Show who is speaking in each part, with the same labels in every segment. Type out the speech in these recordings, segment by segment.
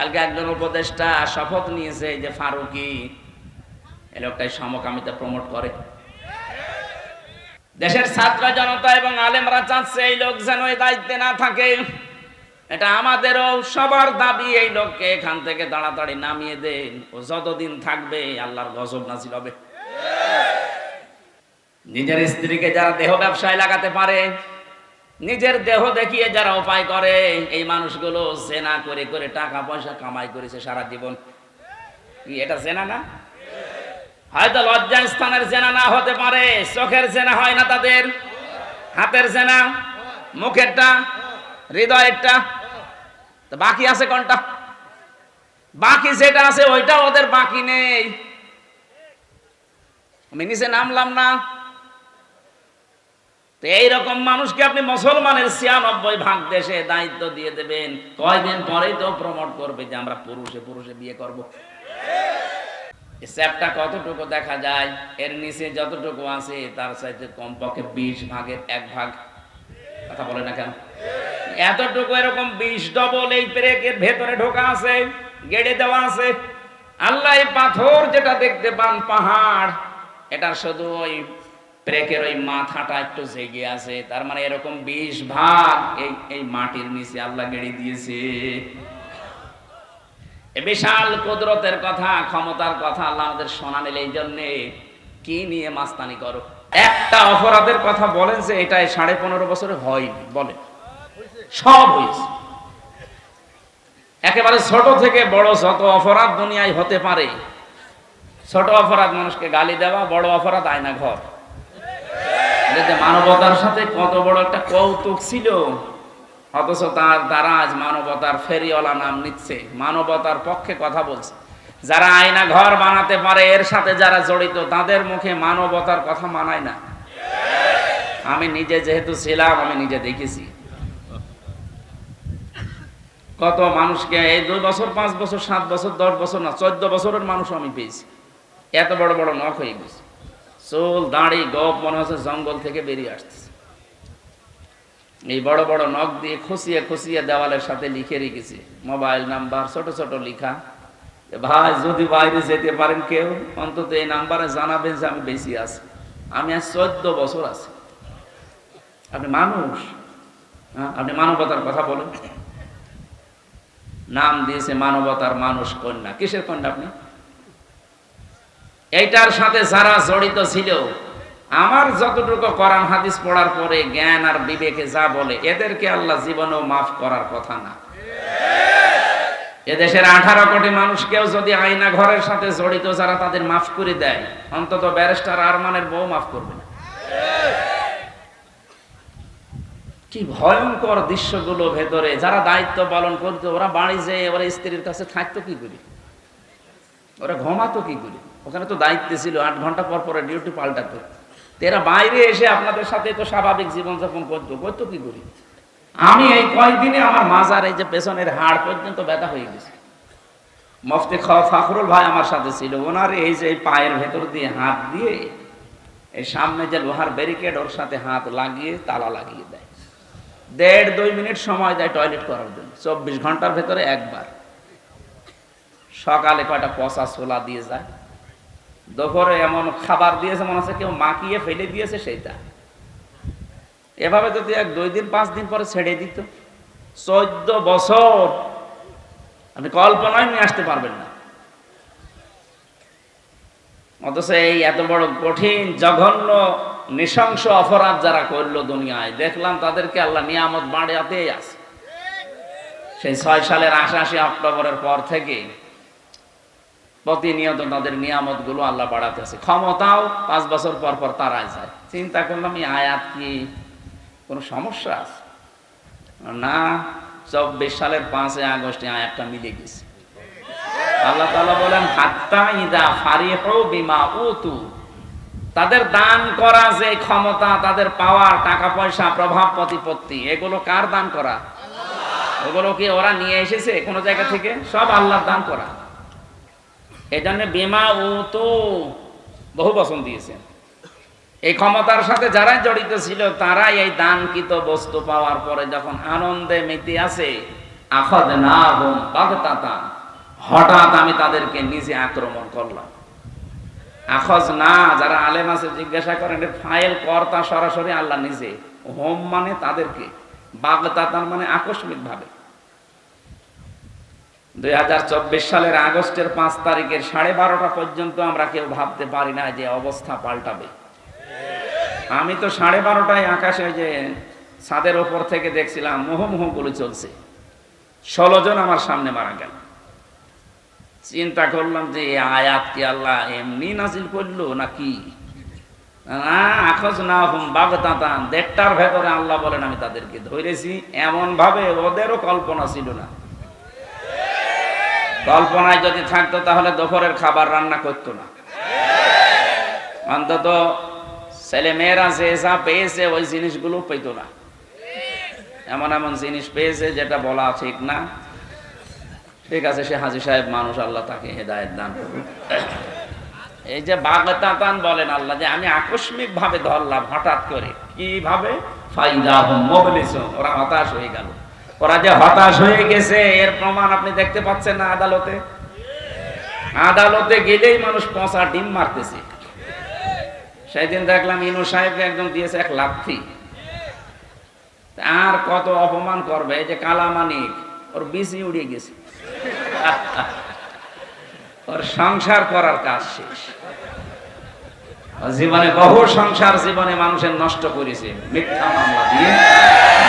Speaker 1: কালকে একজন উপদেষ্টা শপথ নিয়েছে যে ফারুকি এই লোকটাই সমকামিতা প্রমোট করে। দেশের ছাত্র জনতা এবং আলেমরা চাচ্ছে এই লোক যেন এই দায়িত্বে না থাকে। এটা আমাদেরও সবার দাবি, এই লোককে এখান থেকে তাড়াতাড়ি নামিয়ে দেন। ও যতদিন থাকবে, আল্লাহর গজব নাজিল হবে। নিজের স্ত্রীকে যারা দেহ ব্যবসায় লাগাতে পারে নিজের দেহ দেখিয়ে যারা উপায় করে, এই মানুষগুলো জেনা করে করে টাকা পয়সা কামাই করেছে সারা জীবন। কি, এটা জেনা না? হয়তো লজ্জা স্থানের জেনা না হতে পারে, চোখের জেনা হয় না তাদের। হাতের জেনা, মুখেরটা, হৃদয়েরটা। তো বাকি আছে কোনটা? বাকি যেটা আছে ওইটা ওদের বাকি নেই। আমি নিচে নামলাম না। তো এইরকম মানুষকে আপনি মুসলমানের ছিয়ানব্বই ভাগ দেশে দায়িত্ব দিয়ে দেবেন। কয়দিন পরেই তো প্রমোট করবে যে আমরা পুরুষে পুরুষে বিয়ে করব। স্যাপটা কতটুকু দেখা যায়? এর নিচে যতটুকু আছে, তার চাইতে কমপক্ষে বিশ ভাগের এক ভাগ। কথা বলে না কেন? এতটুকু এরকম বিশ ডবল এই ব্রেকের ভেতরে ঢোকা আছে, গেড়ে দেওয়া আছে। আল্লাহ পাথর যেটা দেখতে পান, পাহাড় এটা শুধু ওই ব্রেকের ওই মাথাটা একটু জেগে আছে, তার মানে এরকম বিশ ভাগ এই এই মাটির নিচে আল্লাহ গেড়ে দিয়েছে। বিশাল কুদরতের কথা, ক্ষমতার কথা আল্লাহ আমাদের শোনা নিলে এই জন্যে। কি নিয়ে মাস্তানি করো? একটা অপরাধের কথা বলেন যে এটাই সাড়ে পনেরো বছরে হয়নি, বলেন। সব হয়েছে। একেবারে ছোট থেকে বড় যত অপরাধ দুনিয়ায় হতে পারে, ছোট অপরাধ মানুষকে গালি দেওয়া, বড় অপরাধ আয়না ঘর। এটা মানবতার সাথে কত বড় একটা কৌতুক ছিল, অথচ তার দ্বারা আজ মানবতার ফেরিওয়ালা নাম নিচ্ছে, মানবতার পক্ষে কথা বলছে। যারা আয়না ঘর বানাতে পারে, এর সাথে যারা জড়িত, তাদের মুখে মানবতার কথা মানায় না। আমি নিজে যেহেতু ছিলাম, আমি নিজে দেখেছি। কত মানুষকে এই দুই বছর, পাঁচ বছর, সাত বছর, দশ বছর না, চোদ্দ বছরের মানুষ আমি পেয়েছি। এত বড় বড় নখ হয়ে গেছে। চুল দাড়ি গপ মনে হচ্ছে জঙ্গল থেকে বেরিয়ে আসতেছে। এই বড় বড় নখ দিয়ে খুশিয়ে খুশিয়ে দেওয়ালের সাথে লিখে রেখেছি। মোবাইল নাম্বার ছোট ছোট লিখা। ভাই যদি বাইরে যেতে পারেন কেউ অন্তত এই নাম্বারে জানাবেন যে আমি বেশি আছি। আমি আজ চোদ্দ বছর আছি। আপনি মানুষ? হ্যাঁ, আপনি মানবতার কথা বলেন। নাম দিয়েছে মানবতার মানুষ কন্যা। কিসের কন্যা আপনি? এইটার সাথে যারা জড়িত ছিল, আমার যতটুকু কোরআন হাদিস পড়ার পরে জ্ঞান আর বিবেকে যা বলে, এদেরকে আল্লাহ জীবনেও মাফ করার কথা না। এদেশের আঠারো কোটি মানুষকেও যদি আয়না ঘরের সাথে জড়িত, যারা তাদের মাফ করে দেয়, অন্তত ব্যারিস্টার আরমানের বউ মাফ করবে না। কি ভয়ঙ্কর দৃশ্যগুলো ভেতরে, যারা দায়িত্ব পালন করতো, ওরা বাড়ি যেয়ে, ওরা স্ত্রীর কাছে থাকতো কি করি? ওরা ঘুমাতো কি করি? ওখানে তো দায়িত্বে ছিল, আট ঘণ্টা পর পরে ডিউটি পাল্টাতো এরা বাইরে এসে আপনাদের সাথে তো স্বাভাবিক জীবনযাপন করতো করতো কি করি? আমি এই কয়েকদিনে আমার মাজার, এই যে পেছনের হাড় পর্যন্ত ব্যথা হয়ে গেছে। মফতে খাওয়া ফাখরুল ভাই আমার সাথে ছিল, ওনার এই যে পায়ের ভেতর দিয়ে হাত দিয়ে, এই সামনে যে লোহার ব্যারিকেড ওর সাথে হাত লাগিয়ে, তালা লাগিয়ে দেয়। দেড় দুই মিনিট সময় দেয় টয়লেট করার জন্য, চব্বিশ ঘণ্টার ভেতরে একবার। সকালে কয়টা পচা ছোলা দিয়ে যায় দুপুরে এমন খাবার দিয়েছে, মনে হচ্ছে কেউ মাখিয়ে ফেলে দিয়েছে সেইটা। এভাবে যদি এক দুই দিন, পাঁচ দিন পরে ছেড়ে দিত, চোদ্দ বছর আপনি কল্পনায় নিয়ে আসতে পারবেন না। অথচ এই এত বড় কঠিন, জঘন্য, নৃশংস অপরাধ যারা করল দুনিয়ায়, দেখলাম তাদেরকে আল্লাহ নিয়ামত বাড়াতেই আছে। সেই ছয় সালের আশাশি অক্টোবরের পর থেকে প্রতিনিয়ত তাদের নিয়ামতগুলো আল্লাহ বাড়াতে আছে। ক্ষমতাও পাঁচ বছর পর পর তারাই যায়। চিন্তা করলাম, এই আয়াত কি কোনো সমস্যা আছে? না, চব্বিশ সালের পাঁচই আগস্টে আয়াতটা মিলে গেছে। আল্লাহ তালা বলেন, হাত্তা ইদা ফারিহ বিমা উতু। তাদের দান করা যে ক্ষমতা, তাদের পাওয়ার, টাকা পয়সা, প্রভাব, প্রতিপত্তি, এগুলো কার দান করা? ওগুলো কি ওরা নিয়ে এসেছে কোনো জায়গা থেকে? সব আল্লাহর দান করা। এই জন্য বিমা ও তো বহু বচন দিয়েছেন। এই ক্ষমতার সাথে যারা জড়িত ছিল, তারাই এই দানকৃত বস্তু পাওয়ার পরে যখন আনন্দে মেতে আছে আখদ না বাগতাতান, হঠাৎ আমি তাদেরকে নিজে আক্রমণ করলাম। আখজ না যারা আলেম আছে, জিজ্ঞাসা করেন, ফাইল কর্তা সরাসরি আল্লাহ নিজে, হোম মানে তাদেরকে? বাগতাতান মানে আকস্মিক ভাবে দুই হাজার চব্বিশ সালের আগস্টের পাঁচ তারিখের সাড়ে বারোটা পর্যন্ত আমরা কেউ ভাবতে পারি না যে অবস্থা পাল্টাবে। আমি তো সাড়ে বারোটায় আকাশে যে ছাদের ওপর থেকে দেখছিলাম মোহমোহ গুলি চলছে। ষোলো জন আমার সামনে মারা গেল। চিন্তা করলাম যে আয়াত কি আল্লাহ এমনি নাজিল করল না কি আখজ না হুম বাগতাতান দেড়টার ভেতরে আল্লাহ বলেন, আমি তাদেরকে ধরেছি। এমন ভাবে ওদেরও কল্পনা ছিল না। কল্পনায় যদি থাকতো, তাহলে দুপুরের খাবার রান্না করতো না। অন্তত ছেলে মেয়েরা যে যা পেয়েছে, ওই জিনিসগুলো পেতো না। এমন এমন জিনিস পেয়েছে, যেটা বলা ঠিক না। ঠিক আছে, সে হাজি সাহেব মানুষ, আল্লাহ তাকে হেদায়ত দান করুন এই যে বাগতাতান বলেন আল্লাহ, যে আমি আকস্মিক ভাবে ধরলাম, হঠাৎ করে। কীভাবে? ফাইদা ওরা হতাশ হয়ে গেল। ওরা যে হতাশ হয়ে গেছে, এর প্রমাণ আপনি দেখতে পাচ্ছেন না আদালতে। আদালতে গেলেই মানুষ পচা ডিম মারতেছে। সেদিন দেখলাম ইনু সাহেবকে একজন দিয়েছে এক লাথি আর কত অপমান করবে, এই যে কালামানিক ওর বিসি উড়িয়ে গেছে। ওর সংসার করার কাজ শেষ। জীবনে বহু সংসার জীবনে মানুষের নষ্ট করেছে। মিথ্যা মামলা দিয়ে,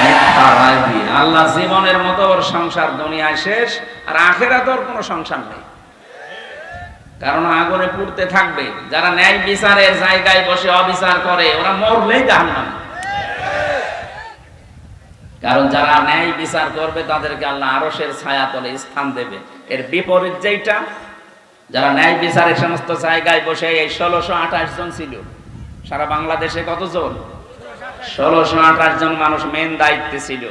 Speaker 1: মিথ্যা রায় দিয়ে। আল্লাহ জীবনের মতো ওর সংসার দুনিয়ায় শেষ, আর আখেরা তোর কোনো সংসার নেই। কারণ আগুনে পুড়তে থাকবে। যারা ন্যায় বিচারের জায়গায় বসে অবিচার করে, ওরা মরলেই জাহান্নাম। কারণ যারা ন্যায় বিচার করবে, তাদেরকে আল্লাহ আরসের ছায়া তলে স্থান দেবে। এর বিপরীত যেটা যারা ন্যায় বিচারের সমস্ত জায়গায় বসে এই ষোলোশো আঠাশ জন ছিল, সারা বাংলাদেশে কতজন? ষোলোশো আঠাশ জন মানুষ মেন দায়িত্বে ছিল।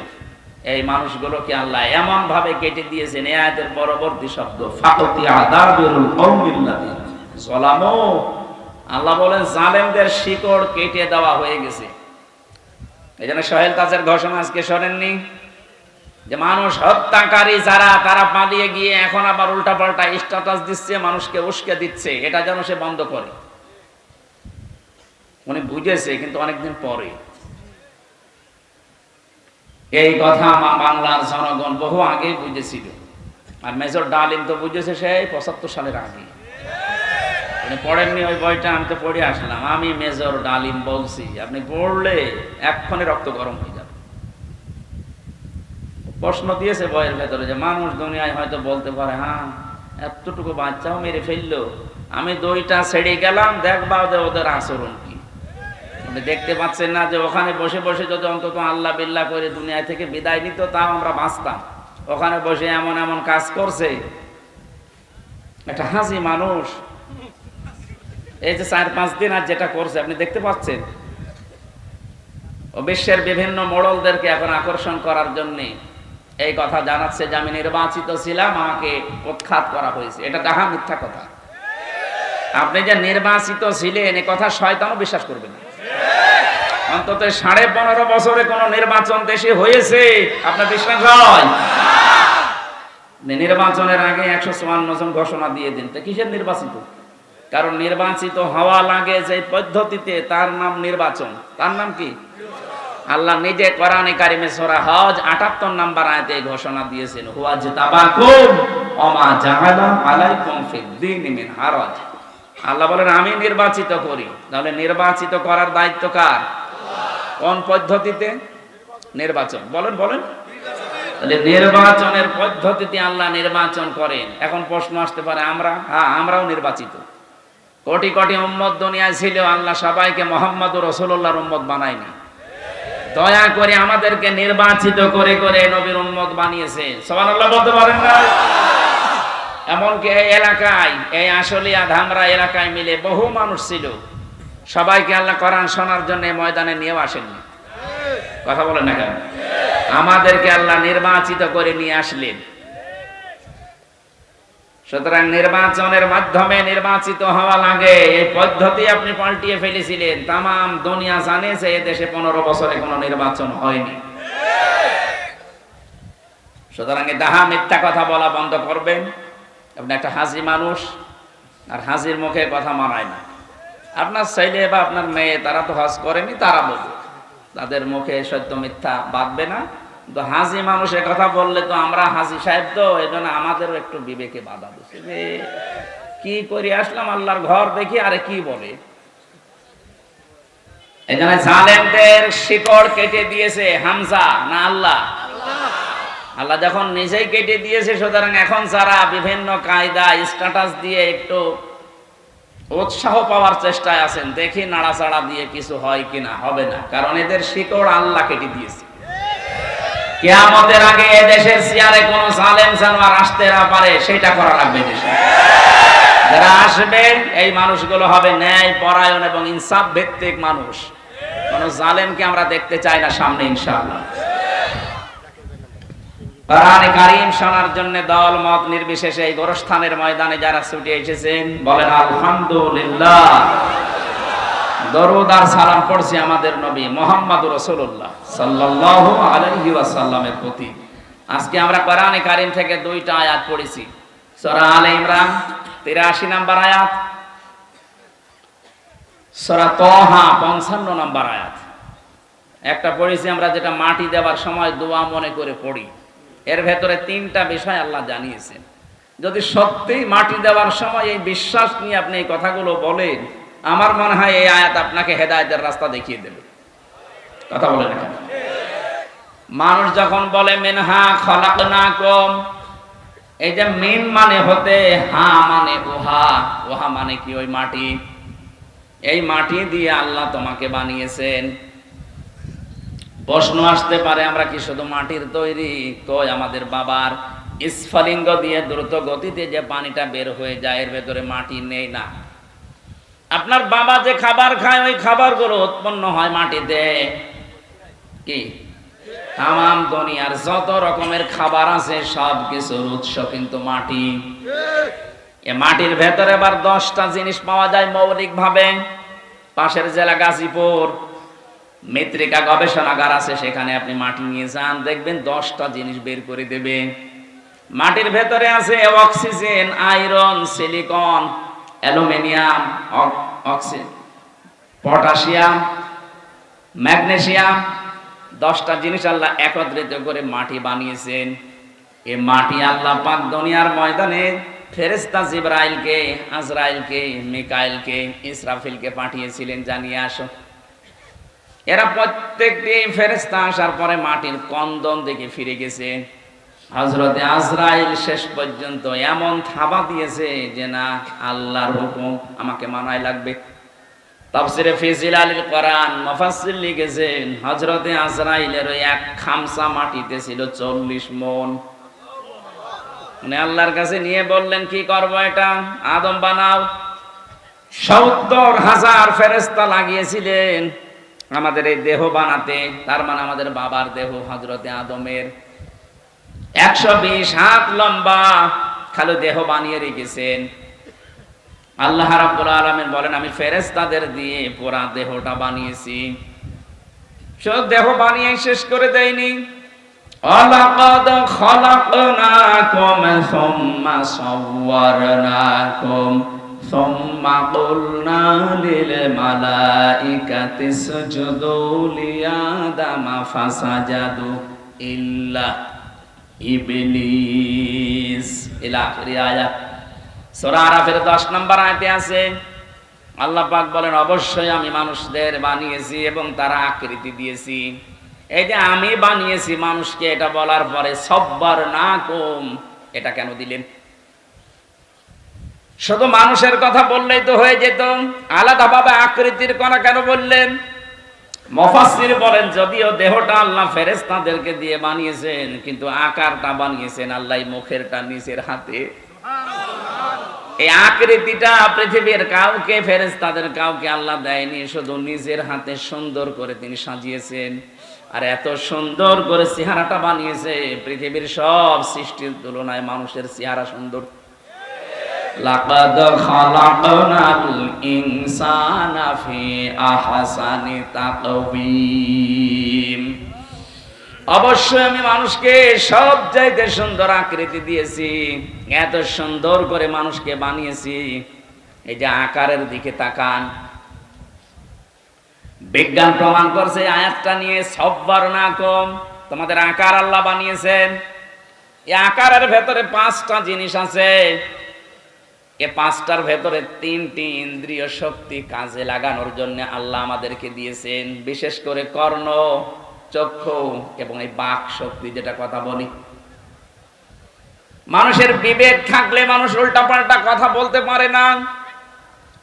Speaker 1: এই মানুষগুলোকে আল্লাহ এমন ভাবে কেটে দিয়েছেন, এ পরবর্তী শব্দ ফাকতি আদাবিরুল আল্লাহ বলেন, জালেমদের শিকড় কেটে দেওয়া হয়ে গেছে। এই জন্য সোহেল তাজের ঘোষণা আজকে শোনেননি। যে মানুষ হত্যাকারী যারা, তারা পালিয়ে গিয়ে এখন আবার উল্টা পাল্টা স্ট্যাটাস দিচ্ছে, মানুষকে উস্কে দিচ্ছে, এটা যেন সে বন্ধ করে। উনি বুঝেছে, কিন্তু অনেকদিন পরে। এই কথা মা বাংলার জনগণ বহু আগেই বুঝেছিল। আর মেজর ডালিম তো বুঝেছে সেই পঁচাত্তর সালের আগে। উনি পড়েননি ওই বইটা, আমি তো পড়ে আসলাম। আমি মেজর ডালিম বলছি, আপনি পড়লে এক্ষণে রক্ত গরম হয়ে যাবে। প্রশ্ন দিয়েছে বইয়ের ভেতরে যে, মানুষ দুনিয়ায় হয়তো বলতে পারে হ্যাঁ এতটুকু বাচ্চাও মেরে ফেলল। আমি দইটা ছেড়ে গেলাম দেখবা ওদের ওদের আচরণ কি। দেখতে পাচ্ছেন না যে, ওখানে বসে বসে যদি অন্তত আল্লাহ বিল্লাহ করে দুনিয়া থেকে বিদায় নিত, তাও আমরা বাঁচতাম। ওখানে বসে এমন এমন কাজ করছে। একটা হাসি মানুষ। এই যে চার পাঁচ দিন আর যেটা করছে, আপনি দেখতে পাচ্ছেন? ও বিশ্বের বিভিন্ন মডলদেরকে এখন আকর্ষণ করার জন্যে এই কথা জানাচ্ছে যে আমি নির্বাচিত ছিলাম, আমাকে উৎখাত করা হয়েছে। এটা ডাহা মিথ্যা কথা। আপনি যে নির্বাচিত ছিলেন, এ কথা শয়তানও বিশ্বাস করবে না। অন্তত সাড়ে পনেরো বছরে কোন নির্বাচন দেশে হয়েছে, আপনার বিশ্বাস হয়? নির্বাচনের আগে একশো চুয়ান্ন জন ঘোষণা দিয়ে দিন। তা কিসের নির্বাচিত? কারণ নির্বাচিত হওয়া লাগে যে পদ্ধতিতে তার নাম নির্বাচন। তার নাম কি? আল্লাহ নিজে কোরআনে কারিমে সূরা হজ 78 নাম্বার আয়াতে ঘোষণা দিয়েছেন, হুয়া জিতাবাকুম ওমা জাআলা আলাইকুম ফিদ্দিন মিন হারাজ। আল্লাহ বলেন, আমি নির্বাচিত করি। তাহলে নির্বাচিত করার দায়িত্ব কার? কোন পদ্ধতিতে? নির্বাচন। বলেন বলেন। তাহলে নির্বাচনের পদ্ধতিতে আল্লাহ নির্বাচন করেন। এখন প্রশ্ন আসতে পারে, আমরা? হ্যাঁ আমরাও নির্বাচিত। কোটি কোটি উম্মত দুনিয়ায় ছিল, আল্লাহ সবাইকে মোহাম্মদ রসুল্লাহর উম্মত বানায়নি। দয়া করে আমাদেরকে নির্বাচিত করে করে নবীর উন্মত বানিয়েছে। সবান আল্লাহ বলতে পারেন না? এমনকি এই এলাকায়, এই আসলিয়া ধামরা এলাকায় মিলে বহু মানুষ ছিল। সবাইকে আল্লাহ করান শোনার জন্য ময়দানে নিয়েও আসেননি। কথা বলেন না কেন? আমাদেরকে আল্লাহ নির্বাচিত করে নিয়ে আসলেন। সুতরাং নির্বাচনের মাধ্যমে নির্বাচিত হওয়া লাগে। এই পদ্ধতি আপনি পাল্টিয়ে ফেলেছিলেন। তাম দুনিয়া জানে যে দেশে পনেরো বছরে কোনো নির্বাচন হয়নি। সুতরাং দাহা মিথ্যা কথা বলা বন্ধ করবেন। আপনি একটা হাজি মানুষ, আর হাজির মুখে কথা মানায় না। আপনার ছেলে বা আপনার মেয়ে, তারা তো হজ করেনি, তারা বলবে। তাদের মুখে সত্য মিথ্যা বাঁধবে না। তো হাজি মানুষ কথা বললে তো আমরা হাজি সাহেব তো, এই জন্য আমাদেরও একটু বিবেকে বাধা দিচ্ছে যে, কি করে? আসলাম আল্লাহর ঘর দেখি, আরে কি বলে? শিকড় কেটে দিয়েছে হামজা, না আল্লাহ? আল্লাহ যখন নিজেই কেটে দিয়েছে, সুতরাং এখন যারা বিভিন্ন কায়দা স্ট্যাটাস দিয়ে একটু উৎসাহ পাওয়ার চেষ্টায় আছেন, দেখি নাড়াচাড়া দিয়ে কিছু হয় কিনা, হবে না। কারণ এদের শিকড় আল্লাহ কেটে দিয়েছে। কেয়ামতের আগে দেশের চেয়ারে কোন জালেম জানোয়ার আসতে না পারে, সেটা করা লাগবে দেশে। যারা আসবেন এই মানুষগুলো হবে ন্যায়, পরায়ণ এবং ইনসাফ ভিত্তিক মানুষ। কোন জালেমকে আমরা দেখতে চাই না সামনে, ইনশাআল্লাহ। কোরআনে কারীম শোনার জন্য দল, মত নির্বিশেষে এই গোরস্থানের ময়দানে যারা ছুটে এসেছেন, বলেন, আলহামদুলিল্লাহ। দরুদ সালাম পড়ছি আমাদের নবী মোহাম্মদ রসুল্লাহ সাল্লাল্লাহু আলাইহি ওয়াসাল্লামের প্রতি। আজকে আমরা কোরআনে কারীম থেকে দুইটা আয়াত পড়েছি। সূরা আলে ইমরান 83 নম্বর আয়াত। সূরা তহা 55 নম্বর আয়াত। একটা পড়েছি আমরা যেটা মাটি দেওয়ার সময় দোয়া মনে করে পড়ি। এর ভেতরে তিনটা বিষয় আল্লাহ জানিয়েছেন। যদি সত্যিই মাটি দেওয়ার সময় এই বিশ্বাস নিয়ে আপনি এই কথাগুলো বলেন আমার মনে হয় এই আয়াত আপনাকে হেদায়তের রাস্তা দেখিয়ে দেবে। কথা বলে না মানুষ যখন বলে, মেনহা খলাক না কম এই যে মিন মানে হতে হা মানে ওহা ওহা মানে কি ওই মাটি? এই মাটি দিয়ে আল্লাহ তোমাকে বানিয়েছেন। প্রশ্ন আসতে পারে, আমরা কি শুধু মাটির তৈরি? কই, আমাদের বাবার স্ফলিঙ্গ দিয়ে দ্রুত গতিতে যে পানিটা বের হয়ে যায়, এর ভেতরে মাটি নেই না। আপনার বাবা যে খাবার খায়, ওই খাবারগুলো উৎপন্ন হয় মাটিতে। কি? তাম দুনিয়ার যত রকমের খাবার আছে সব কিছুর উৎস কিন্তু মাটি। এ মাটির ভেতরে আবার দশটা জিনিস পাওয়া যায় মৌলিক ভাবে পাশের জেলা গাজীপুর, মৃত্তিকা গবেষণাগার আছে, সেখানে আপনি মাটি নিয়ে যান, দেখবেন দশটা জিনিস বের করে দেবে। মাটির ভেতরে আছে oxygen, iron, silicon aluminium oxygen potassium, magnesium, দশটা জিনিস আল্লাহ একত্রিত করে মাটি বানিয়েছেন। এ মাটি আল্লাহ পাক দুনিয়ার ময়দানে ফেরেস্তা জিব্রাইলকে, আজরাইলকে, মিকাইলকে, ইসরাফিলকে পাঠিয়েছিলেন, জানিয়ে আসো। এরা প্রত্যেকটি ফেরেস্তা আসার পরে মাটির কন্দন দেখে ফিরে গেছে। হজরতে আজরাইল শেষ পর্যন্ত এমন থাবা দিয়েছে যে না, আল্লাহর হুকুম আমাকে মানায় লাগবে। তাফসিরে ফিজিল আলীল কোরআন মুফাসসির লিখেছেন আজরাইলের ওই এক খামসা মাটিতে ছিল 40 মন। আল্লাহর কাছে নিয়ে বললেন, কি করব এটা? আদম বানাও। সত্তর হাজার ফেরেস্তা লাগিয়েছিলেন। আমাদের এই দেহ বানাতে, তার মানে আমাদের বাবার দেহ হজরতে আদমের। একশো বিশ হাত লম্বা। খালি দেহ বানিয়ে রেখেছেন। আল্লাহ রাব্বুল আলামিন বলেন, আমি ফেরেশতাদের দিয়ে পুরা দেহটা বানিয়েছি। শুধু দেহ বানিয়ে শেষ করে দেয়নি। অলাকাদ খলাকনাকুম সুম্মা সাওয়ারনাকুম, সুম্মা কুলনা লিল মালাইকাতি ইসজুদু লিআদামা ফাসাজাদু ইল্লা ইবলিস। ইলা আয়াত। সূরা আরাফের 10 নম্বর আয়াতে আছে, আল্লাহ পাক বলেন, অবশ্যই আমি মানুষদের বানিয়েছি এবং আকৃতি দিয়েছি। এই যে আমি বানিয়েছি মানুষকে এটা বলার পরে সব্বার না কম এটা কেন দিলেন? শুধু মানুষের কথা বললেই তো হয়ে যেত। আলাদাভাবে আকৃতির কথা কেন বললেন? মফাসির বলেন, যদিও দেহটা আল্লাহ ফেরেস্তাদেরকে দিয়ে বানিয়েছেন, কিন্তু আকারটা বানিয়েছেন আল্লাহ মুখেরটা নিজের হাতে। এই আকৃতিটা পৃথিবীর কাউকে ফেরেস্তাদের কাউকে আল্লাহ দেয়নি, শুধু নিজের হাতে সুন্দর করে তিনি সাজিয়েছেন। আর এত সুন্দর করে চেহারাটা বানিয়েছে, পৃথিবীর সব সৃষ্টির তুলনায় মানুষের চেহারা সুন্দর। লাকাদ খালাকনাল ইনসানা ফি আহসানি তাকওয়িম অবশ্যই আমি মানুষকে সব চাইতে সুন্দর আকৃতি দিয়েছি, এত সুন্দর করে মানুষকে বানিয়েছি। এই যে আকারের দিকে তাকান। বিজ্ঞান প্রমাণ করছে, আয়াতটা নিয়ে সব্বার তোমাদের আকার আল্লাহ বানিয়েছেন। এই আকারের ভেতরে পাঁচটা জিনিস আছে। এ পাঁচটার ভেতরে তিনটি ইন্দ্রিয় শক্তি কাজে লাগানোর জন্য আল্লাহ আমাদেরকে দিয়েছেন। বিশেষ করে কর্ণ, চক্ষু এবং এই বাক শক্তি যেটা কথা বলি। মানুষের বিবেক থাকলে মানুষ উল্টাপাল্টা কথা বলতে পারে না।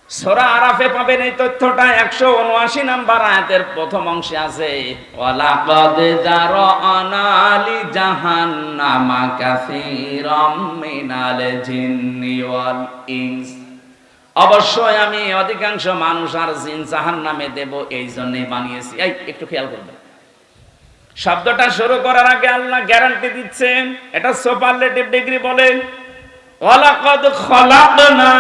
Speaker 1: সোরা আরাফে পাবেন এই তথ্যটা একশো উনআশি নাম্বার আয়াতের প্রথম অংশে আছে। ওয়ালাকাদ জাহান্নামা কাসীরাম মিনাল জিন্নি ওয়াল ইনস। অবশ্যই আমি অধিকাংশ মানুষ আর জিন জাহান্নামে দেব এই জন্যই বানিয়েছি। এই, একটু খেয়াল করবেন। শব্দটা শুরু করার আগে আল্লাহ গ্যারান্টি দিচ্ছেন, এটা সুপারলেটিভ ডিগ্রি বলে। ওয়ালাকাদ খলাকনা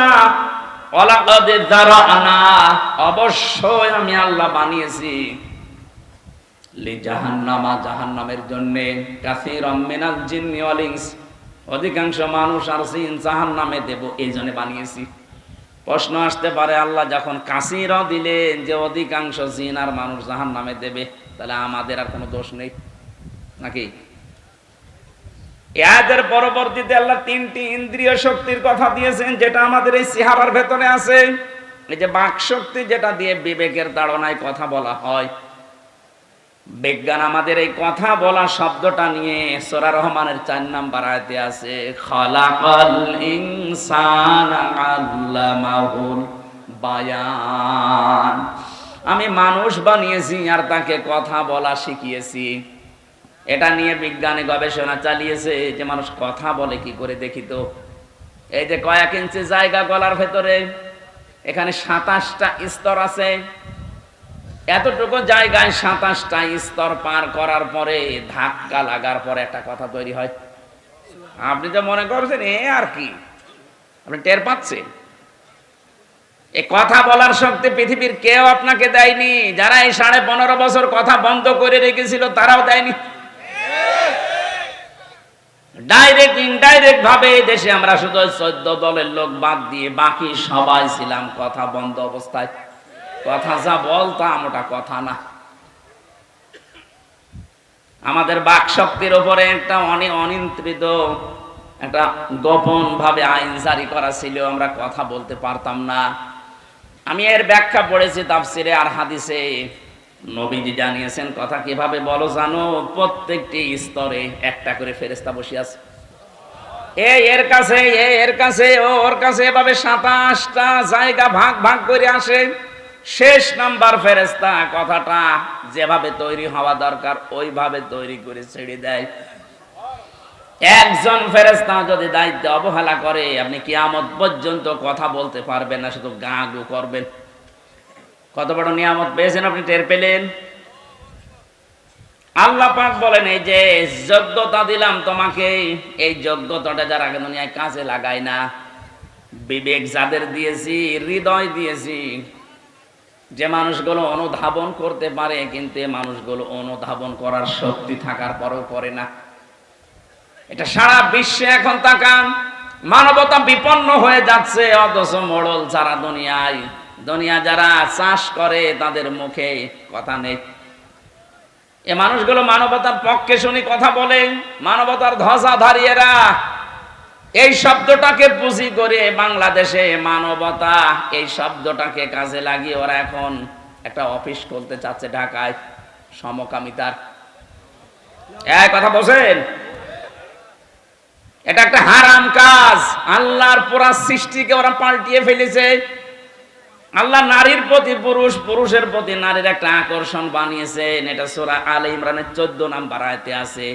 Speaker 1: অধিকাংশ মানুষ আর জিন জাহান্নামে দেব, এই জন্য বানিয়েছি। প্রশ্ন আসতে পারে, আল্লাহ যখন কাসিরও দিলেন যে অধিকাংশ জিন আর মানুষ জাহান্নামে দেবে, তাহলে আমাদের আর কোনো দোষ নেই? নাকি? এদের পরবর্তীতে আল্লাহ তিনটি ইন্দ্রিয় শক্তির কথা দিয়েছেন, যেটা আমাদের এই সিহারার ভেতরে আছে। এই যে বাক শক্তি, যেটা দিয়ে বিবেকের তাড়নায় কথা বলা হয়। বিজ্ঞান আমাদের এই কথা বলা শব্দটা নিয়ে সোরা রহমানের চার নাম্বার আয়তে আছে, খলাকাল ইনসান আল্লামাহুল বায়ান। আমি মানুষ বানিয়েছি আর তাকে কথা বলা শিখিয়েছি। এটা নিয়ে বিজ্ঞানে গবেষণা চালিয়েছে যে মানুষ কথা বলে কি করে দেখি তো? এই যে কয়েক ইঞ্চি জায়গা গলার ভেতরে, এখানে সাতাশটা স্তর আছে। এতটুকু জায়গায় সাতাশটা স্তর পার করার পরে ধাক্কা লাগার পরে একটা কথা তৈরি হয়। আপনি যে মনে করছেন, এ আর কি? আপনি টের পাচ্ছেন? এই কথা বলার শক্তি পৃথিবীর কেউ আপনাকে দেয়নি। যারা এই সাড়ে পনেরো বছর কথা বন্ধ করে রেখেছিল, তারাও দেয়নি। ডাইরেক্ট ইনডাইরেক্ট ভাবে দেশে আমরা শুধু চোদ্দ দলের লোক বাদ দিয়ে বাকি সবাই ছিলাম। কথা বন্ধ অবস্থায়। কথা যা বলতাম ওটা কথা না। আমাদের বাক শক্তির উপরে একটা অনেক অনিয়ন্ত্রিত, একটা গোপন ভাবে আইন জারি করা ছিল, আমরা কথা বলতে পারতাম না। আমি এর ব্যাখ্যা পড়েছি তাফসিরে আর হাদিসে। নবীজি জানিয়েছেন, কথা কীভাবে বলো জানো? প্রত্যেকটি স্তরে একটা করে ফেরেস্তা বসে আছে। এ, এর কাছে, এ, এর কাছে, ও, ওর কাছে এভাবে সাতাশটা জায়গা ভাগ ভাগ করে আসে। শেষ নাম্বার ফেরেস্তা কথাটা যেভাবে তৈরি হওয়া দরকার, ওইভাবে তৈরি করে ছেড়ে দেয়। একজন ফেরেস্তা যদি দায়িত্ব অবহেলা করে, আপনি কিয়ামত পর্যন্ত কথা বলতে পারবেন না, শুধু গা গু করবেন। কত বড় নিয়ামত পেয়েছেন আপনি টের পেলেন? আল্লাহ পাক বলেন, এই যে যোগ্যতা দিলাম তোমাকে, এই যোগ্যতাটা যারা আগে দুনিয়ায় কাজে লাগায় না। বিবেক যাদের দিয়েছি, হৃদয় দিয়েছি, যে মানুষগুলো অনুধাবন করতে পারে, কিন্তু মানুষগুলো অনুধাবন করার শক্তি থাকার পরেও করে না। এটা সারা বিশ্বে এখন তাকান, মানবতা বিপন্ন হয়ে যাচ্ছে, অথচ মোড়ল যারা দুনিয়ায় দুনিয়া যারা চাষ করে, তাদের মুখে কথা নেই। এ মানুষগুলো মানবতার পক্ষে শুনি কথা বলে, মানবতার ধ্বজাধারীরা এই শব্দটাকে পুঁজি করে বাংলাদেশে মানবতা, এই শব্দটাকে কাজে লাগিয়ে ওরা এখন একটা অফিস খুলতে চাচ্ছে ঢাকায়, সমকামিতার। এক কথা বলছেন? এটা একটা হারাম কাজ। আল্লাহর পুরা সৃষ্টিকে ওরা পাল্টিয়ে ফেলেছে। আল্লাহ নারীর প্রতি, পুরুষ, পুরুষের প্রতি নারীর একটা আকর্ষণ বানিয়েছেন। এটা সোরা আল ইমরানের চোদ্দ নাম্বার আয়তে আছে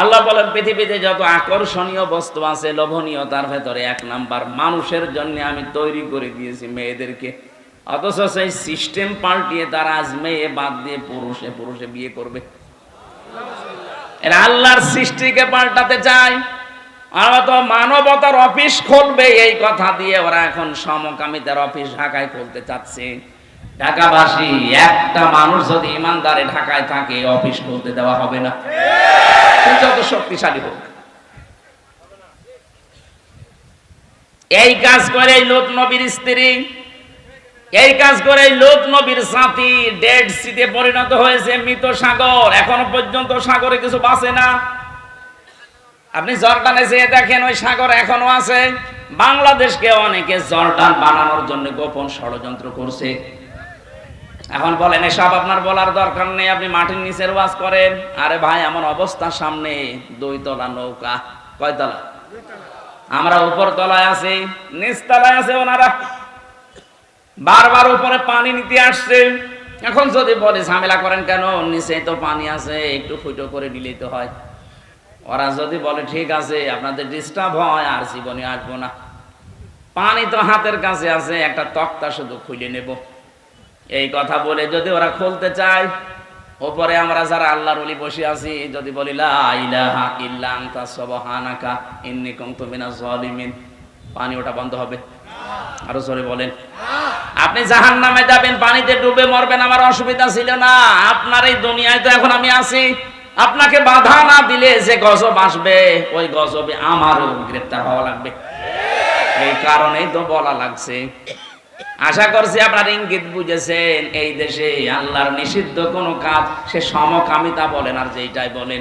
Speaker 1: আল্লাহ বলেন, পৃথিবীতে যত আকর্ষণীয় বস্তু আছে লোভনীয় তার ভেতরে এক নাম্বার। মানুষের জন্য আমি তৈরি করে দিয়েছি মেয়েদেরকে। অথচ সেই সিস্টেম পাল্টিয়ে তারা আজ মেয়ে বাদ দিয়ে পুরুষে পুরুষে বিয়ে করবে। আল্লাহর সৃষ্টিকে পাল্টাতে চায়। আমরা তো মানবতার অফিস খুলবে এই কথা দিয়ে ওরা এখন সমকামিতার অফিস ঢাকায় খুলতে চাচ্ছে। ঢাকাবাসী, একটা মানুষ যদি ইমানদারে ঢাকায় থাকে, অফিস খুলতে দেওয়া হবে না। যত শক্তিশালী হোক। এই কাজ করে এই লোক নবীর স্ত্রী। এই কাজ করে লোক নবীর সাথী ডেড সিতে পরিণত হয়েছে, মৃত সাগর। এখনও পর্যন্ত সাগরে কিছু বাঁচে না। আপনি জর্ডানে যেয়ে দেখেন, ওই সাগর এখনও আছে। বাংলাদেশকে অনেকে জর্ডান বানানোর জন্য গোপন ষড়যন্ত্র করছে। এখন বলেন, এসব আপনার বলার দরকার নেই, আপনি মাটির নিচের ওয়াজ করেন। আরে ভাই, এমন অবস্থা সামনে। দুই তলা নৌকা। কয় তলা আমরা উপর তলায় আছি নিচ তলায় আছে ওনারা। বারবার উপরে পানি নিতে আসছে। এখন যদি বলে ঝামেলা করেন কেন? নিচে তো পানি আছে, একটু ফুটো করে দিলেই তো হয়। ওরা যদি বলে, ঠিক আছে, আপনাদের ডিস্টার্ব হয়, আর জীবনে আসব না। পানি তো হাতের কাছে আছে, একটা তক্তা শুধু খুলে নেব। এই কথা বলে যদি ওরা খুলতে চায়, ওপরে আমরা যারা আল্লাহর ওলি বসে আছি, যদি বলি, লা ইলাহা ইল্লা আনতা সুবহানাকা, ইন্নী কুনতু জালিমিন, পানি ওটা বন্ধ হবে। আরও জোরে বলেন। আপনি জাহান নামে যাবেন, পানিতে ডুবে মরবেন, আমার অসুবিধা ছিল না। আপনার এই দুনিয়ায় তো এখন আমি আছি। আপনাকে বাধা না দিলে যে গজব আসবে, ওই গজবে আমারও গ্রেপ্তার হওয়া লাগবে। এই কারণেই তো বলা লাগছে। আশা করছি আপনার ইঙ্গিত বুঝেছেন, এই দেশে আল্লাহর নিষিদ্ধ কোনো কাজ সে সমকামিতা বলেন আর যেইটাই বলেন।